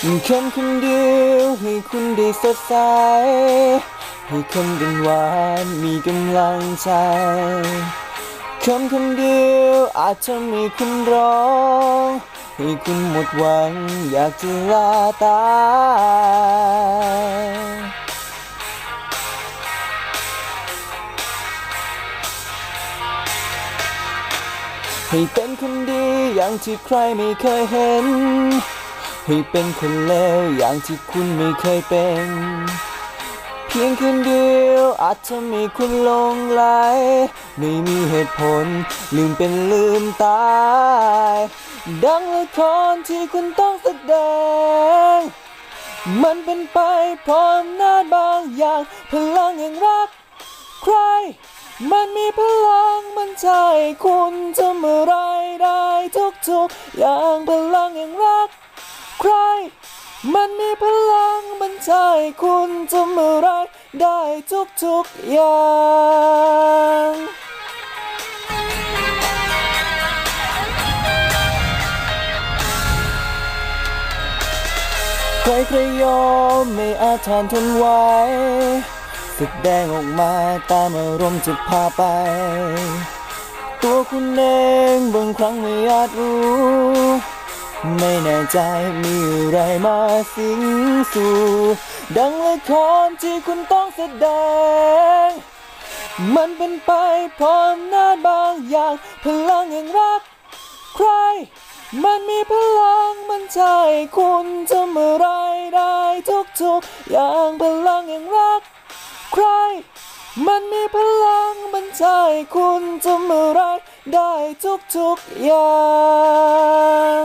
คำคำเดียวให้คุณได้สดใส ให้คำเป็นหวานมีกำลังใจคำคำเดียวอาจทำให้คุณร้อง ให้คุณหมดหวังอยากจะลาตายให้เป็นคนดีอย่างที่ใครไม่เคยเห็น ให้เป็นคนเลวอย่างที่คุณไม่เคยเป็น เพียงคืนเดียวอาจทำให้คุณหลงไหลไม่มีเหตุผล ลืมเป็นลืมตาย ดังละครที่คุณต้องแสดง มันเป็นไปพร้อมนาบางอย่าง พลังแห่งรัก ใคร มันมีพลังมันใจคุณทำอะไรได้ทุกทุกๆอย่างพลังแห่งรัก ใคร มันมีพลังมันใจคุณทำอะไรได้ทุกทุกๆอย่างใครใครยอมไม่อาจทานทนไว้แสดงออกมาตามอารมณ์จะพาไป ตัวคุณเองบางครั้งไม่อาจรู้ ไม่แน่ใจมีอะไรมาสิงสู่ ดังละครที่คุณต้องแสดง มันเป็นไปพร้อมหน้าบางอย่าง พลังแห่งรัก ใคร มันมีพลังมันใจคุณทำอะไรได้ทุกทุกๆอย่างพลังแห่งรัก ใคร มันมีพลังมันใจคุณทำอะไรได้ทุกทุกๆอย่าง